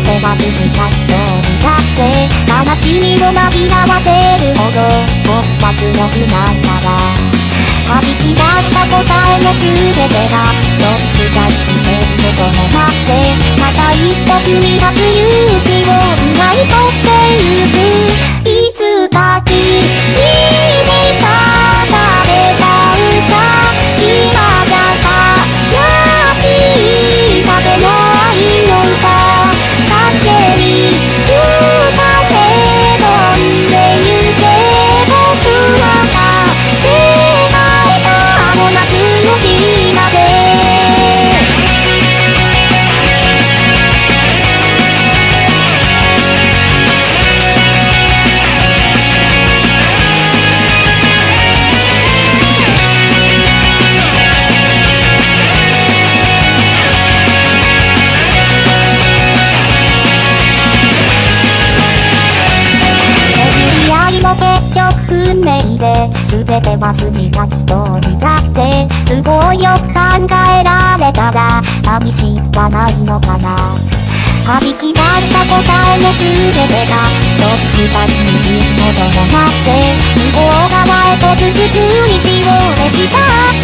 全てが筋書き通りだって悲しみを紛らわせるほど僕は強くないたら弾き出した答えの全てがそう深い視線で止まってまた一歩踏み運命で全ては筋が一人だって都合よく考えられたら寂しくはないのかな。弾き出した答えの全てが一つ二つにじっととなって向こう側へと続く道を消し去っ